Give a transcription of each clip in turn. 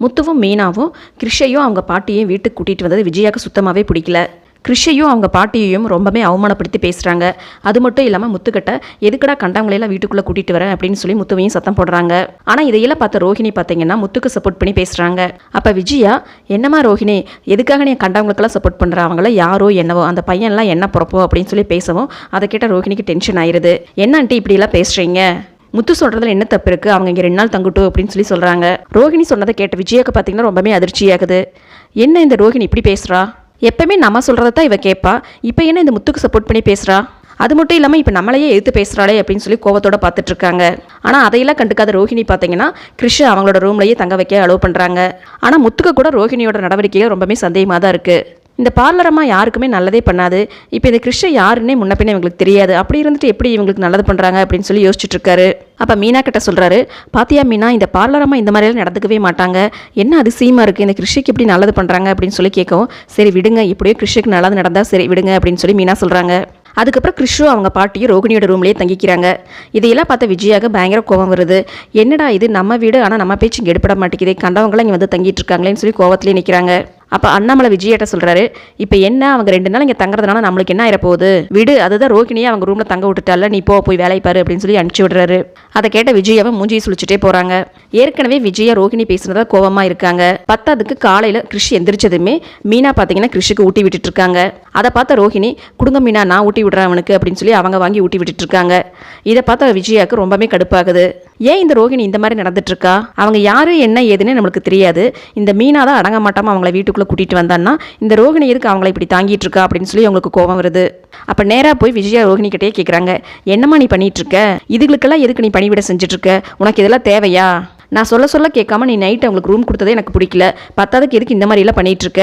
முத்துவும் மீனாவும் கிருஷையும் அவங்க பாட்டியையும் வீட்டுக்கு கூட்டிகிட்டு வந்தது விஜயாவுக்கு சுத்தமாகவே பிடிக்கல. கிருஷையும் அவங்க பாட்டியையும் ரொம்பவே அவமானப்படுத்தி பேசுகிறாங்க அது மட்டும் இல்லாமல் முத்துக்கிட்ட எதுக்கடா கண்டவங்களையெல்லாம் வீட்டுக்குள்ளே கூட்டிகிட்டு வரேன் அப்படின்னு சொல்லி முத்துவையும் சத்தம் போடுறாங்க. ஆனால் இதையெல்லாம் பார்த்த ரோஹிணி பார்த்தீங்கன்னா முத்துக்கு சப்போர்ட் பண்ணி பேசுகிறாங்க அப்போ விஜயா என்னம்மா ரோஹிணி எதுக்காக நீ கண்டவங்களுக்கெல்லாம் சப்போர்ட் பண்ணுற அவங்கள யாரோ என்னவோ அந்த பையன்லாம் என்ன பிறப்போ? அப்படின்னு சொல்லி பேசவும் அதை கேட்ட ரோஹிணிக்கு டென்ஷன் ஆயிடுது என்ன ஆண்டி இப்படிலாம் பேசுகிறீங்க முத்து சொல்றதுல என்ன தப்பு இருக்கு? அவங்க இங்க ரெண்டு நாள் தங்கட்டும் அப்படின்னு சொல்லி சொல்றாங்க. ரோஹிணி சொன்னதை கேட்ட விஜயாக்கு பார்த்தீங்கன்னா ரொம்பவே அதிர்ச்சியாகுது. என்ன இந்த ரோஹிணி இப்படி பேசுறா? எப்பவுமே நம்ம சொல்கிறத தான் இவ கேட்பா இப்போ என்ன இந்த முத்துக்கு சப்போர்ட் பண்ணி பேசுறா? அது மட்டும் இல்லாமல் இப்போ நம்மளையே எதிர்த்து பேசுகிறாளே அப்படின்னு சொல்லி கோவத்தோட பார்த்துட்டு இருக்காங்க. ஆனால் அதையெல்லாம் கண்டுக்காத ரோஹிணி பார்த்தீங்கன்னா கிருஷ் அவங்களோட ரூம்லேயே தங்க வைக்க அலோவ் பண்ணுறாங்க ஆனால் முத்துக்கு கூட ரோஹிணியோட நடவடிக்கைகள் ரொம்பவே சந்தேகமாக தான் இருக்குது இந்த பார்லரம்மா யாருக்குமே நல்லதே பண்ணாது. இப்போ இந்த கிருஷ்ண யாருன்னே முன்ன பின்ன இவங்களுக்கு தெரியாது. அப்படி இருந்துட்டு எப்படி இவங்களுக்கு நல்லது பண்ணுறாங்க அப்படின்னு சொல்லி யோசிச்சுட்டு இருக்காரு அப்போ மீனா கிட்ட சொல்கிறாரு பாத்தியா மீனா இந்த பார்லரம்மா இந்த மாதிரியெல்லாம் நடந்துக்கவே மாட்டாங்க. என்ன அதிசயமாக இருக்குது இந்த கிருஷிக்கு எப்படி நல்லது பண்ணுறாங்க அப்படின்னு சொல்லி கேட்கவும் சரி விடுங்க. இப்படியோ கிருஷிக்கு நல்லது நடந்தால் சரி விடுங்க. அப்படின்னு சொல்லி மீனா சொல்கிறாங்க அதுக்கப்புறம் கிருஷ்ணு அவங்க பாட்டியும் ரோகிணியோட ரூம்லேயே தங்கிக்கிறாங்க. இதையெல்லாம் பார்த்த விஜயாவுக்கு பயங்கர கோவம் வருது. என்னடா இது? நம்ம வீடு ஆனால் நம்ம பேச்சு இங்கே எடுப்பட மாட்டேங்குது. கண்டவங்களாம் இங்கே வந்து தங்கிட்டு இருக்காங்களேன்னு சொல்லி கோவத்திலே நிற்கிறாங்க அப்போ அண்ணாமலை விஜயிட்ட சொல்கிறாரு இப்போ என்ன? அவங்க ரெண்டு நாள் இங்கே தங்குறதுனால நம்மளுக்கு என்ன ஆயிரப்போகுது? விடு அதுதான் ரோகிணியை அவங்க ரூமில் தங்க விட்டுட்டால நீ போ போய் வேலையை பாரு அப்படின்னு சொல்லி அனுப்பிச்சி விடுறாரு. அதை கேட்ட விஜயாவை மூஞ்சியை சுழிச்சிட்டே போகிறாங்க ஏற்கனவே விஜயா ரோகிணி பேசுனதா கோவமாக இருக்காங்க. பத்தாவதுக்கு காலையில் கிருஷி எந்திரிச்சதுமே மீனா பார்த்தீங்கன்னா கிருஷிக்கு ஊட்டி விட்டுட்டு இருக்காங்க. அதை பார்த்த ரோஹிணி குடுங்க மீனா நான் ஊட்டி விடுறேன் அவனுக்கு அப்படின்னு சொல்லி அவங்க வாங்கி ஊட்டி விட்டுட்டு இருக்காங்க. இதை பார்த்த விஜயாவுக்கு ரொம்பவே கடுப்பாகுது. ஏன் இந்த ரோகிணி இந்த மாதிரி நடந்துட்டுருக்கா? அவங்க யார் என்ன ஏதுன்னு நம்மளுக்கு தெரியாது. இந்த மீனா தான் அடங்க மாட்டாமல் அவங்கள வீட்டுக்குள்ளே கூட்டிகிட்டு வந்தான்னா இந்த ரோகிணி எதுக்கு அவங்கள இப்படி தாங்கிட்டு இருக்கா அப்படின்னு சொல்லி அவங்களுக்கு கோபம் வருது. அப்போ நேராக போய் விஜயா ரோகிணி கிட்டே கேட்குறாங்க என்னம்மா நீ பண்ணிகிட்ருக்க இருக்க இதுகளுக்கெல்லாம் எதுக்கு நீ பணிவிட செஞ்சிட்ருக்க உனக்கு இதெல்லாம் தேவையா? நான் சொல்ல சொல்ல கேட்காம நீ நைட் அவங்களுக்கு ரூம் கொடுத்ததே எனக்கு பிடிக்கல. பத்தாவதுக்கு எதுக்கு இந்த மாதிரிலாம் பண்ணிகிட்ருக்க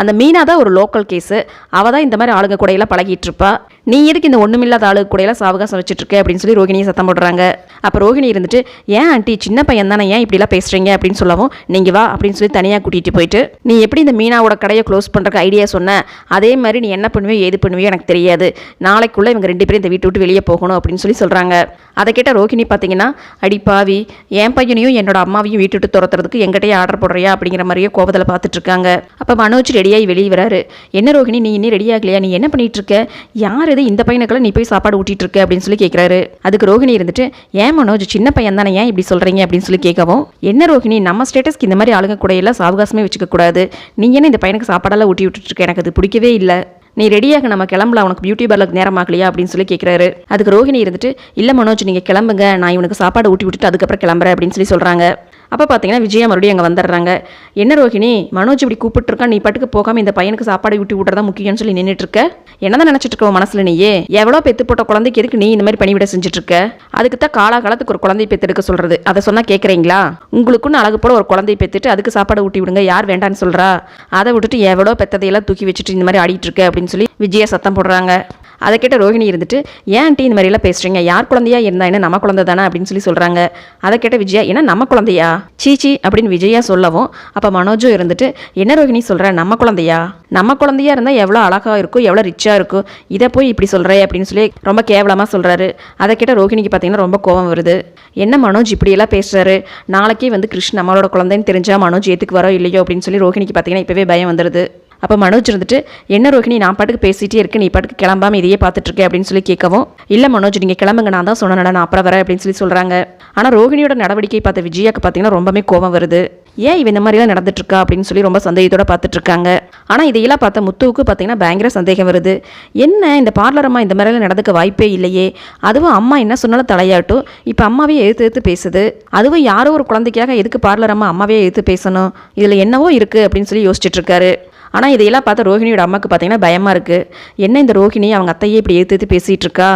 அந்த மீனா தான் ஒரு லோக்கல் கேஸு அவள் தான் இந்த மாதிரி ஆளுங்க கூடையெல்லாம் பழகிட்டு இருப்பா நீ எதுக்கு இந்த ஒன்றுமில்லாத ஆளு கூடையெல்லாம் சாவகாசம் வச்சுட்டு இருக்க அப்படின்னு சொல்லி ரோகிணியை சத்தம் போடுறாங்க. அப்போ ரோகிணி இருந்துட்டு ஏன் ஆண்டி சின்ன பையன் தானே ஏன் இப்படிலாம் பேசுறீங்க? அப்படின்னு சொல்லவும் நீங்க வா அப்படின்னு சொல்லி தனியாக கூட்டிகிட்டு போயிட்டு நீ எப்படி இந்த மீனாவோட கடையை க்ளோஸ் பண்ணுறக்கு ஐடியா சொன்ன? அதே மாதிரி நீ என்ன பண்ணுவியோ ஏது பண்ணுவியோ எனக்கு தெரியாது. நாளைக்குள்ள இவங்க ரெண்டு பேரும் இந்த வீட்டு விட்டு வெளியே போகணும் அப்படின்னு சொல்லி சொல்றாங்க. அதை கேட்ட ரோகிணி பார்த்தீங்கன்னா அடி பாவி என் பையனையும் என்னோட அம்மாவையும் வீட்டு விட்டு துரத்துறதுக்கு எங்கிட்டயே ஆர்டர் போடுறியா? அப்படிங்கிற மாதிரியே கோபத்தில் பார்த்துட்டு இருக்காங்க அப்போ மனோஜ் ரெடியாகி வெளியே வராரு. என்ன ரோகிணி நீ இன்னும் ரெடி ஆகலையா? நீ என்ன பண்ணிட்டு இருக்க யார் இது இந்த பையனுக்கெல்லாம் நீ போய் சாப்பாடு ஊட்டிட்டு இருக்க அப்படின்னு சொல்லி கேட்குறாரு அதுக்கு ரோகிணி இருந்துட்டு ஏன் மனோஜ் சின்ன பையன் தானே ஏன் இப்படி சொல்றீங்க? அப்படின்னு சொல்லி கேட்கவும் என்ன ரோகிணி நம்ம ஸ்டேட்டஸ்க்கு இந்த மாதிரி ஆளுங்க கூட எல்லாம் சாவகாசமே வச்சுக்க கூடாது. நீ என்ன இந்த பையனுக்கு சாப்பாடெல்லாம் ஊட்டி விட்டுட்டு இருக்க? எனக்கு அது பிடிக்கவே இல்லை. நீ ரெடியாக நம்ம கிளம்பலாம் உனக்கு பியூட்டி பார்லருக்கு நேரமாகலையா அப்படின்னு சொல்லி கேட்குறாரு அதுக்கு ரோஹிணி இருந்துட்டு இல்லை மனோஜ் நீங்கள் கிளம்புங்க. நான் இவனுக்கு சாப்பாடு ஊட்டி விட்டுட்டு அதுக்கப்புறம் கிளம்புறேன் அப்படின்னு சொல்லி சொல்கிறாங்க அப்போ பார்த்தீங்கன்னா விஜயா மறுபடியும் அங்கே வந்துடுறாங்க. என்ன ரோஹிணி மனோஜ் இப்படி கூப்பிட்டுருக்கான் நீ பாட்டுக்கு போகாமல் இந்த பையனுக்கு சாப்பாடு ஊட்டி விட்றதா முக்கியம்னு சொல்லி நின்றுட்டு இருக்க? என்னதான் நினச்சிட்டு இருக்க மனசில் நீயே? எவ்வளோ பெத்து போட்ட குழந்தைக்கு எதுக்கு நீ இந்த மாதிரி பணிவிட செஞ்சுட்டு இருக்க அதுக்கு தான் காலாகாலத்துக்கு ஒரு குழந்தை பெத்தெடுக்க சொல்கிறது அதை சொன்னால் கேட்குறீங்களா உங்களுக்குன்னு அழகு போல ஒரு குழந்தை பெத்துட்டு அதுக்கு சாப்பாடு ஊட்டி விடுங்க. யார் வேண்டான்னு சொல்கிறா அதை விட்டுட்டு எவ்வளோ பெத்ததையெல்லாம் தூக்கி வச்சுட்டு இந்த மாதிரி ஆடிட்டு இருக்க? அப்படின்னு சொல்லி விஜயா சத்தம் போடுறாங்க. அதை கேட்ட ரோஹிணி இருந்துட்டு ஏன் ஆண்டி இந்த மாதிரிலாம் பேசுறீங்க? யார் குழந்தையா இருந்தா என்ன? நம்ம குழந்தை தானே? அப்படின்னு சொல்லி சொல்றாங்க. அதை கேட்ட விஜயா என்ன நம்ம குழந்தையா? சீச்சி அப்படின்னு விஜயா சொல்லவும் அப்போ மனோஜும் இருந்துட்டு என்ன ரோஹிணி சொல்ற? நம்ம குழந்தையா? நம்ம குழந்தையா இருந்தால் எவ்வளோ அழகா இருக்கும் எவ்வளோ ரிச்சாக இருக்கும் இதை போய் இப்படி சொல்கிறே அப்படின்னு சொல்லி ரொம்ப கேவலமாக சொல்கிறாரு அதை கேட்ட ரோஹிணிக்கு பார்த்தீங்கன்னா ரொம்ப கோவம் வருது. என்ன மனோஜ் இப்படியெல்லாம் பேசுறாரு? நாளைக்கே வந்து கிருஷ்ண நம்மளோட குழந்தைன்னு தெரிஞ்சா மனோஜ் ஏற்றுக்கு வரோ இல்லையோ? அப்படின்னு சொல்லி ரோஹிணிக்கு பார்த்தீங்கன்னா இப்போவே பயம் வந்துடுது அப்போ மனோஜ் இருந்துட்டு என்ன ரோஹிணி நான் பாட்டுக்கு பேசிகிட்டே இருக்கு நீ பாட்டுக்கு கிளம்பாம இதையே பார்த்துட்டு அப்படின்னு சொல்லி கேட்கவும் இல்லை மனோஜ் நீங்கள் கிளம்புங்க. நான் தான் சொன்னேன் நான் அப்புறம் வரேன் அப்படின்னு சொல்லி சொல்கிறாங்க ஆனால் ரோஹிணியோட நடவடிக்கை பார்த்த விஜயாக்கு பார்த்தீங்கன்னா ரொம்பவே கோவம் வருது. ஏன் இவன் இந்த மாதிரிலாம் நடந்துட்டுருக்கா? அப்படின்னு சொல்லி ரொம்ப சந்தேகத்தோட பார்த்துட்ருக்காங்க ஆனால் இதையெல்லாம் பார்த்த முத்துவுக்கு பார்த்தீங்கன்னா பயங்கர சந்தேகம் வருது. என்ன இந்த பார்லர் அம்மா இந்த மாதிரிலாம் நடந்துக்க வாய்ப்பே இல்லையே. அதுவும் அம்மா என்ன சொன்னாலும் தலையாட்டும். இப்போ அம்மாவே எழுத்து எழுத்து பேசுது. அதுவும் யாரோ ஒரு குழந்தைக்காக எதுக்கு பார்லர் அம்மா அம்மாவே எழுத்து பேசணும்? இதில் என்னவோ இருக்குது அப்படின்னு சொல்லி யோசிச்சுட்ருக்காரு ஆனால் இதையெல்லாம் பார்த்தா ரோஹிணியோட அம்மாவுக்கு பார்த்தீங்கன்னா பயமாக இருக்குது என்ன இந்த ரோஹிணி அவங்க அத்தையே இப்படி ஏற்று எடுத்து பேசிகிட்டு இருக்கா?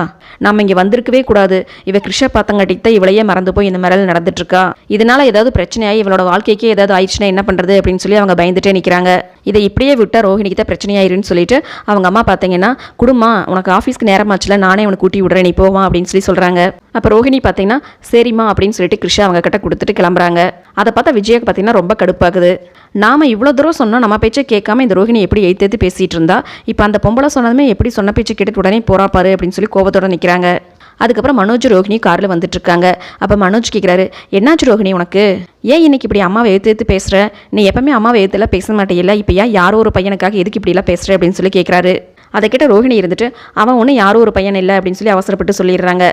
நம்ம இங்கே வந்திருக்கவே கூடாது. இவ கிருஷ்ண பார்த்தங்காட்டிக்கு தான் இவளையே மறந்து போய் இந்த மாதிரிலாம் நடந்துட்டு இருக்கா இதனால ஏதாவது பிரச்சனையாகி இவளோட வாழ்க்கைக்கே ஏதாவது ஆயிடுச்சுன்னா என்ன பண்ணுறது அப்படின்னு சொல்லி அவங்க பயந்துட்டே நிற்கிறாங்க இதை இப்படியே விட்டா ரோஹிணிக்கு தான் பிரச்சனையாயிருன்னு சொல்லிட்டு அவங்க அம்மா பார்த்தீங்கன்னா குடுமா உனக்கு ஆஃபீஸ்க்கு நேரமாச்சுல நானே உனக்கு கூட்டி விடுறேன் நீ போவான் அப்படின்னு சொல்லி சொல்கிறாங்க அப்போ ரோஹிணி பார்த்தீங்கன்னா சரிம்மா அப்படின்னு சொல்லிட்டு கிருஷ்ணா அவங்க கிட்ட கொடுத்துட்டு கிளம்புறாங்க. அதை பார்த்தா விஜய்க்கு பார்த்தீங்கன்னா ரொம்ப கடுப்பாகுது. நாம இவ்வளோ தூரம் சொன்னால் நம்ம பேச்சை கேட்காம இந்த ரோஹிணி எப்படி எய்த்து எய்த்து பேசிட்டு இருந்தா இப்போ அந்த பொம்பளை சொன்னதுமே எப்படி சொன்ன பேச்சு கேட்டுட்டு உடனே போறா பாரு அப்படின்னு சொல்லி கோபத்தோட நிற்கிறாங்க அதுக்கப்புறம் மனோஜ் ரோஹிணி காரில் வந்துட்டு இருக்காங்க அப்போ மனோஜ் கேட்குறாரு என்னாச்சு ரோஹிணி உனக்கு? ஏன் இன்னைக்கு இப்படி அம்மாவை எடுத்து எடுத்து பேசுகிற நீ எப்பவுமே அம்மாவை எடுத்துலாம் பேச மாட்டேயில்ல. இப்போ ஏன் யாரோ ஒரு பையனுக்காக எதுக்கு இப்படிலாம் பேசுகிற அப்படின்னு சொல்லி கேட்குறாரு அதை கிட்ட ரோஹிணி இருந்துட்டு அவன் ஒன்றும் யாரோ ஒரு பையன் இல்லை அப்படின்னு சொல்லி அவசரப்பட்டு சொல்லிடுறாங்க.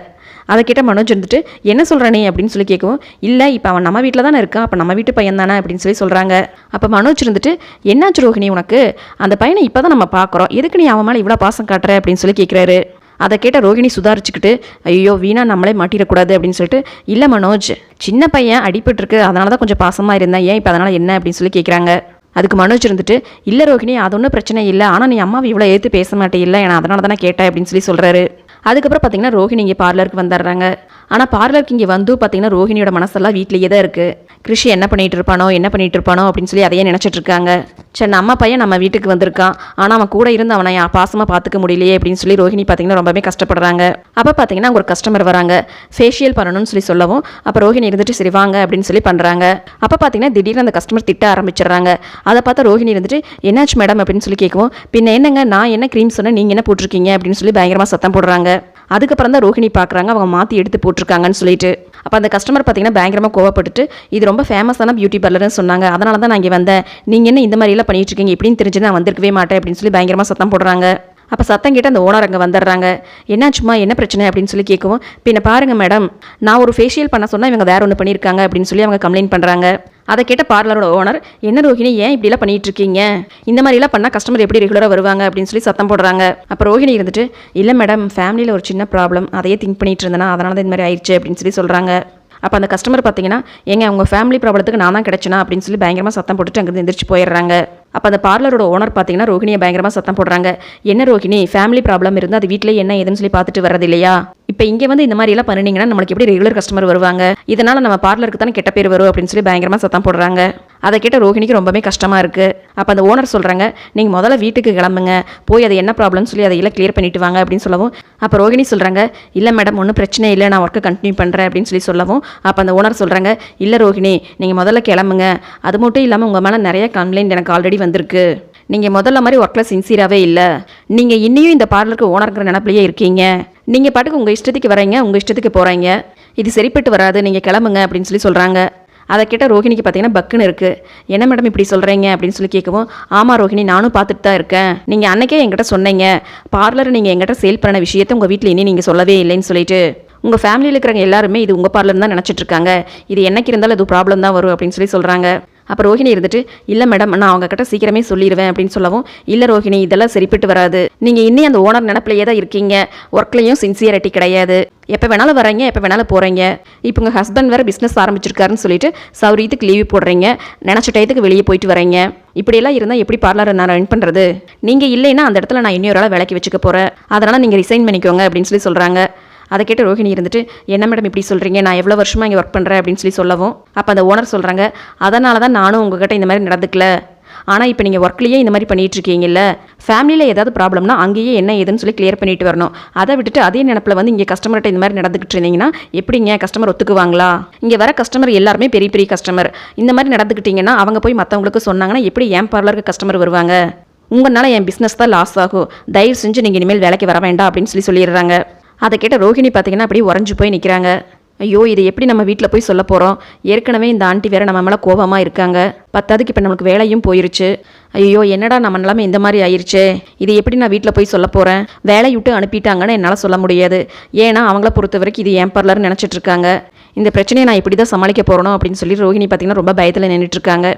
அதை கிட்ட மனோஜ் இருந்துட்டு என்ன சொல்கிறானே அப்படின்னு சொல்லி கேட்கவும் இல்லை இப்போ அவன் நம்ம வீட்டில் தானே இருக்கான். அப்போ நம்ம வீட்டு பையன் தானே அப்படின்னு சொல்லி சொல்கிறாங்க அப்போ மனோஜ் இருந்துட்டு என்னாச்சு ரோஹிணி உனக்கு? அந்த பையனை இப்போ தான் நம்ம பார்க்குறோம் எதுக்கு நீ அவன் மேலே இவ்வளோ பாசம் காட்டுற? அப்படின்னு சொல்லி கேட்குறாரு அதை கேட்ட ரோகிணி சுதாரிச்சுக்கிட்டு ஐயோ வீணா நம்மளே மாட்டிடக்கூடாது அப்படின்னு சொல்லிட்டு இல்லை மனோஜ் சின்ன பையன் அடிபட்டுருக்கு அதனால தான் கொஞ்சம் பாசமாக இருந்தேன் ஏன் இப்போ அதனால் என்ன? அப்படின்னு சொல்லி கேட்குறாங்க அதுக்கு மனோஜ் இருந்துட்டு இல்லை ரோகிணி அது ஒன்றும் பிரச்சனை இல்லை. ஆனால் நீ அம்மாவை இவ்வளோ ஏற்று பேச மாட்டே இல்லை நான் அதனால தானே கேட்டேன் அப்படின்னு சொல்லி சொல்கிறாரு அதுக்கப்புறம் பார்த்தீங்கன்னா ரோஹிணி இங்கே பார்லருக்கு வந்துடுறாங்க. ஆனால் பார்லருக்கு இங்கே வந்து பார்த்தீங்கன்னா ரோஹிணியோட மனசெல்லாம் வீட்லேயே தான் இருக்குது கிருஷி என்ன பண்ணிகிட்டு இருப்பானோ என்ன பண்ணிகிட்டு இருப்பானோ அப்படின்னு சொல்லி அதையே நினச்சிட்டு இருக்காங்க. சரி நம்ம பையன் நம்ம வீட்டுக்கு வந்திருக்கான். ஆனால் அவன் கூட இருந்து அவனை பாசமாக பார்த்துக்க முடியலையே அப்படின்னு சொல்லி ரோஹிணி பார்த்தீங்கன்னா ரொம்பவே கஷ்டப்படுறாங்க. அப்போ பார்த்தீங்கன்னா அங்கே ஒரு கஸ்டமர் வராங்க. ஃபேஷியல் பண்ணணும்னு சொல்லி சொல்லவும் அப்போ ரோஹிணி இருந்துட்டு சரி வாங்க அப்படின்னு சொல்லி பண்ணுறாங்க அப்போ பார்த்தீங்கன்னா திடீர்னு அந்த கஸ்டமர் திட்ட ஆரம்பிச்சிடுறாங்க. அதை பார்த்தா ரோஹிணி இருந்துட்டு என்னாச்சு மேடம் அப்படின்னு சொல்லி கேட்கவும் பின்ன என்னங்க? நான் என்ன க்ரீம் சொன்னேன்? நீங்கள் என்ன போட்டிருக்கீங்க? அப்படின்னு சொல்லி பயங்கரமாக சத்தம் போடுறாங்க. அதுக்கப்புறம் தான் ரோஹிணி பார்க்குறாங்க அவங்க மாற்றி எடுத்து போட்டிருக்காங்கன்னு சொல்லிட்டு. அப்போ அந்த கஸ்டமர் பார்த்தீங்கன்னா பயங்கரமாக கோவப்பட்டுட்டு இது ரொம்ப ஃபேமஸான பியூட்டி பார்லர்னு சொன்னாங்க. அதனால தான் நான் இங்கே வந்தேன். நீங்கள் என்ன இந்த மாதிரிலாம் பண்ணிட்டு இருக்கீங்க? இப்படின்னு தெரிஞ்சு நான் வந்திருக்கவே மாட்டேன் அப்படின்னு சொல்லி பயங்கரமாக சத்தம் போடுறாங்க. அப்போ சத்தம் கேட்டு அந்த ஓனர் அங்கே வந்துடுறாங்க. என்னாச்சுமா என்ன பிரச்சனை அப்படின்னு சொல்லி கேட்கவும் பின்ன பாருங்கள் மேடம் நான் ஒரு ஃபேஷியல் பண்ண சொன்னால் இவங்க வேறு ஒன்று பண்ணியிருக்காங்க அப்படின்னு சொல்லி அவங்க கம்ப்ளைண்ட் பண்ணுறாங்க அதை கேட்ட பார்லரோட ஓனர் என்ன ரோஹிணி ஏன் இப்படிலாம் பண்ணிட்டு இருக்கீங்க இந்த மாதிரிலாம் பண்ணால் கஸ்டமர் எப்படி ரெகுலராக வருவாங்க? அப்படின்னு சொல்லி சத்தம் போடுறாங்க. அப்போ ரோஹிணி இருந்துட்டு இல்லை மேடம் ஃபேமிலியில் ஒரு சின்ன ப்ராப்ளம் அதையே திங்க் பண்ணிட்டு இருந்தேனா அதனால தான் இந்த மாதிரி ஆயிடுச்சு அப்படின்னு சொல்லி சொல்கிறாங்க அப்போ அந்த கஸ்டமர் பார்த்தீங்கன்னா எங்க உங்கள் ஃபேமிலி ப்ராப்ளத்துக்கு நான் தான் கிடச்சினா? அப்படின்னு சொல்லி பயங்கரமாக சத்தம் போட்டுட்டு அங்கேருந்து எந்திரிச்சு போயிடுறாங்க. அப்போ அந்த பார்லரோட ஓனர் பார்த்தீங்கன்னா ரோஹிணியை பயங்கரமாக சத்தம் போடுறாங்க. என்ன ரோஹிணி ஃபேமிலி ப்ராப்ளம் இருந்தால் அது வீட்டில் என்ன ஏதுன்னு சொல்லி பார்த்துட்டு வர்றது இல்லையா இப்போ இங்கே வந்து இந்த மாதிரி எல்லாம் பண்ணினீங்கன்னா நம்மளுக்கு எப்படி ரெகுலர் கஸ்டமர் வருவாங்க? இதனால் நம்ம பார்லருக்கு தானே கெட்ட பேர் வரும் அப்படின்னு சொல்லி பயங்கரமாக சத்தம் போடுறாங்க. அதை கேட்ட ரோஹிணிக்கு ரொம்பவே கஷ்டமாக இருக்குது அப்போ அந்த ஓனர் சொல்கிறாங்க நீங்கள் முதல்ல வீட்டுக்கு கிளம்புங்க. போய் அது என்ன ப்ராப்ளம்னு சொல்லி அதை எல்லாம் கிளியர் பண்ணிட்டு வாங்க அப்படின்னு சொல்லவும். அப்போ ரோஹிணி சொல்கிறாங்க இல்லை மேடம் ஒன்றும் பிரச்சனை இல்லை. நான் ஒர்க்கை கண்டினியூ பண்ணுறேன் அப்படின்னு சொல்லி சொல்லவும். அப்போ அந்த ஓனர் சொல்கிறாங்க இல்லை ரோஹிணி நீங்கள் முதல்ல கிளம்புங்க. அது மட்டும் இல்லாமல் உங்கள் மேலே நிறைய கம்ப்ளைண்ட் எனக்கு ஆல்ரெடி வந்திருக்கு. நீங்கள் முதல்ல மாதிரி ஒர்க்கில் சின்சியராகவே இல்லை. நீங்கள் இன்னியும் இந்த பார்லருக்கு ஓனருங்கிற நினப்பிலேயே இருக்கீங்க. நீங்கள் பாட்டுக்கு உங்கள் இஷ்டத்துக்கு வரீங்க உங்கள் இஷ்டத்துக்கு போகிறீங்க இது சரிப்பட்டு வராது. நீங்கள் கிளம்புங்க அப்படின்னு சொல்லி சொல்கிறாங்க அதை கேட்டால் ரோஹிணிக்கு பார்த்தீங்கன்னா பக்குன்னு இருக்குது என்ன மேடம் இப்படி சொல்கிறீங்க அப்படின்னு சொல்லி கேட்கவும் ஆமாம் ரோஹிணி நானும் பார்த்துட்டு தான் இருக்கேன். நீங்கள் அன்னைக்கே என்கிட்ட சொன்னீங்க. பார்லர் நீங்கள் என்கிட்ட சேல் பண்ண விஷயத்தை உங்கள் வீட்டில் இனி நீங்கள் சொல்லவே இல்லைன்னு சொல்லிட்டு. உங்கள் ஃபேமிலியில் இருக்கிறவங்க எல்லாருமே இது உங்கள் பார்லர் தான் நினச்சிட்டு இருக்காங்க. இது என்னைக்கு இருந்தாலும் இது ப்ராப்ளம் தான் வரும் அப்படின்னு சொல்லி சொல்கிறாங்க அப்போ ரோஹிணி இருந்துட்டு இல்லை மேடம் நான் அவங்கக்கிட்ட சீக்கிரமே சொல்லிடுவேன் அப்படின்னு சொல்லவும் இல்லை ரோஹிணி இதெல்லாம் சரிப்பட்டு வராது. நீங்கள் இன்னும் அந்த ஓனர் நினப்பிலேயே தான் இருக்கீங்க. ஒர்க்லேயும் சின்சியரிட்டி கிடையாது. எப்போ வேணாலும் வரீங்க எப்போ வேணாலும் போகிறீங்க இப்போ உங்கள் ஹஸ்பண்ட் வேறு பிஸ்னஸ் ஆரம்பிச்சிருக்காருன்னு சொல்லிட்டு சௌரியத்துக்கு லீவு போடுறீங்க. நினச்ச டயத்துக்கு வெளியே போயிட்டு வரீங்க இப்படியெல்லாம் இருந்தால் எப்படி பார்லரை நான் ரன் பண்ணுறது நீங்கள் இல்லைன்னா அந்த இடத்துல நான் இன்னொரு ஆளை வேலைக்கு வச்சுக்க போகிறேன் அதனால் நீங்கள் ரிசைன் பண்ணிக்கோங்க அப்படின்னு சொல்லி சொல்கிறாங்க அதை கேட்டு ரோஹிணி இருந்துட்டு என்ன மேடம் இப்படி சொல்கிறீங்க நான் எவ்வளோ வருஷமாக இங்கே ஒர்க் பண்ணுறேன் அப்படின்னு சொல்லி சொல்லவும் அப்போ அந்த ஓனர் சொல்கிறாங்க அதனால தான் நானும் உங்ககிட்ட இந்த மாதிரி நடந்துக்கல. ஆனால் இப்போ நீங்கள் ஒர்க்லேயே இந்த மாதிரி பண்ணிகிட்ருக்கீங்கல்ல ஃபேமிலியில் ஏதாவது ப்ராப்ளம்னா அங்கேயே என்ன ஏதுன்னு சொல்லி கிளியர் பண்ணிட்டு வரணும். அதை விட்டுட்டு அதே நினப்பில் வந்து இங்கே கஸ்டமர்கிட்ட இந்த மாதிரி நடந்துக்கிட்டு இருந்தீங்கன்னா எப்படிங்க? கஸ்டமர் ஒத்துக்குவாங்களா? இங்கே வர கஸ்டமர் எல்லாருமே பெரிய பெரிய கஸ்டமர் இந்த மாதிரி நடந்துக்கிட்டிங்கன்னா அவங்க போய் மற்றவங்களுக்கு சொன்னாங்கன்னா எப்படி என் பார்லருக்கு கஸ்டமர் வருவாங்க? உங்களால் என் பிஸ்னஸ் தான் லாஸ் ஆகும். தயவு செஞ்சு நீங்கள் இனிமேல் வேலைக்கு வர வேண்டாம் அப்படின்னு சொல்லி சொல்லிடுறாங்க. அதை கேட்ட ரோஹிணி பார்த்தீங்கன்னா அப்படியே உறைஞ்சு போய் நிற்கிறாங்க ஐயோ இதை எப்படி நம்ம வீட்டில் போய் சொல்ல போகிறோம் ஏற்கனவே இந்த ஆண்டி வேற நம்ம மேலே கோபமாக இருக்காங்க. பத்தாதுக்கு இப்போ நம்மளுக்கு வேலையும் போயிருச்சு. ஐயோ என்னடா நம்ம நிலமை இந்த மாதிரி ஆயிடுச்சு இது எப்படி நான் வீட்டில் போய் சொல்ல போகிறேன் வேலையை விட்டு அனுப்பிட்டாங்கன்னு என்னால் சொல்ல முடியாது. ஏன்னா அவங்கள பொறுத்த வரைக்கும் இது என் பார்லர்னு நினச்சிட்டு இருக்காங்க. இந்த பிரச்சனையை நான் இப்படி தான் சமாளிக்க போகிறோம் அப்படின்னு சொல்லி ரோஹிணி பார்த்தீங்கன்னா ரொம்ப பயத்தில் நின்றுட்டு இருக்காங்க.